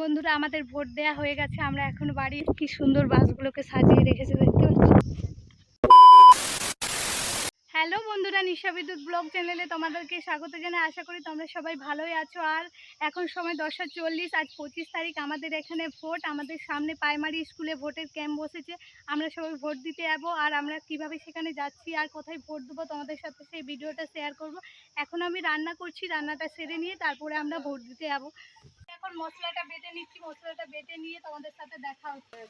বন্ধুরা, আমাদের ভোট দেয়া হয়ে গেছে। আমরা এখন বাড়ি কি সুন্দর বাসগুলোকে সাজিয়ে রেখেছে, দেখতে পাচ্ছি হ্যালো বন্ধুরা, নিশা বিদ্যুৎ ব্লগ চ্যানেলে তোমাদেরকে স্বাগত জানাই। আশা করি তোমরা সবাই ভালোই আছো। আর এখন সময় দশটা চল্লিশ, আজ পঁচিশ তারিখ। আমাদের এখানে ভোট, আমাদের সামনে প্রাইমারি স্কুলে ভোটের ক্যাম্প বসেছে। আমরা সবাই ভোট দিতে যাব। আর আমরা কীভাবে সেখানে যাচ্ছি, আর কোথায় ভোট দেবো তোমাদের সাথে সেই ভিডিওটা শেয়ার করব। এখন আমি রান্না করছি, রান্নাটা সেরে নিয়ে তারপরে আমরা ভোট দিতে যাব। এখন মশলাটা বেটে নিচ্ছি, মশলাটা বেটে নিয়ে তোমাদের সাথে দেখা হচ্ছে।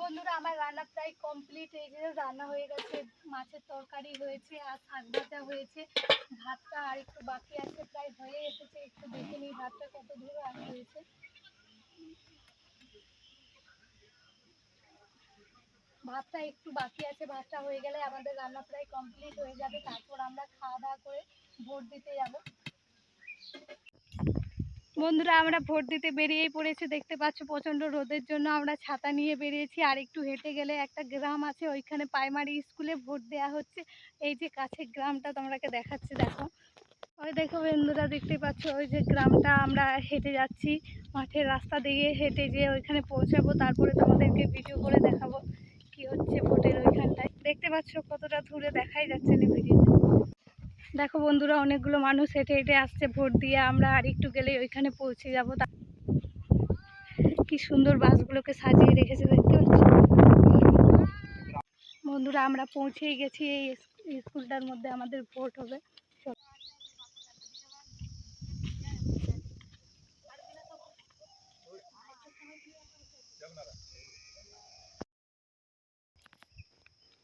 বন্ধুরা, আমার রান্না প্রায় কমপ্লিট এই যে রান্না হয়ে গেছে, মাছের তরকারি হয়েছে আর শাক ভাজা হয়েছে। ভাতটা আর একটু বাকি আছে, প্রায় হয়ে এসেছে। একটু দেখে নিই ভাতটা কত দূর রান্না হয়েছে। ভাতটা একটু বাকি আছে, ভাতটা হয়ে গেলে আমাদের রান্না প্রায় কমপ্লিট হয়ে যাবে। তারপর আমরা খাওয়া দাওয়া করে ভোট দিতে যাব। বন্ধুরা, আমরা ভোট দিতে বেরিয়েই পড়েছি। দেখতে পাচ্ছ প্রচণ্ড রোদের জন্য আমরা ছাতা নিয়ে বেরিয়েছি। আর একটু হেঁটে গেলে একটা গ্রাম আছে, ওইখানে প্রাইমারি স্কুলে ভোট দেওয়া হচ্ছে। এই যে কাছে গ্রামটা তোমরাকে দেখাচ্ছি, দেখো। ওই দেখো বন্ধুরা, দেখতে পাচ্ছ ওই যে গ্রামটা। আমরা হেঁটে যাচ্ছি, মাঠের রাস্তা দিয়ে হেঁটে যেয়ে ওইখানে পৌঁছাবো। তারপরে তোমাদেরকে ভিডিও করে দেখাবো কি হচ্ছে ভোটের ওইখানটায় দেখতে পাচ্ছ কতটা দূরে দেখাই যাচ্ছে না ভিডিওতে। দেখো বন্ধুরা, অনেকগুলো মানুষ হেঁটে হেঁটে আসছে, ভোট দিয়ে আমরা আর একটু গেলে ওইখানে পৌঁছে যাব। কি সুন্দর বাসগুলোকে সাজিয়ে রেখেছে, দেখতে পাচ্ছ? বন্ধুরা, আমরা পৌঁছেই গেছি এই স্কুলটার মধ্যে আমাদের ভোট হবে।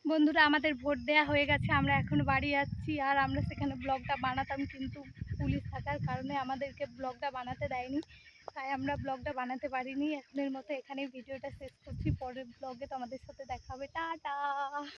বন্ধুরা, আমাদের ভোট দেয়া হয়ে গেছে, আমরা এখন বাড়ি যাচ্ছি, আর আমরা সেখানে ব্লগটা বানাতাম, কিন্তু পুলিশ থাকার কারণে আমাদেরকে ব্লগটা বানাতে দেয়নি, তাই আমরা ব্লগটা বানাতে পারিনি। এখনের মতো এখানে ভিডিওটা শেষ করছি, পরের ব্লগে তোমাদের সাথে দেখা হবে। টাটা!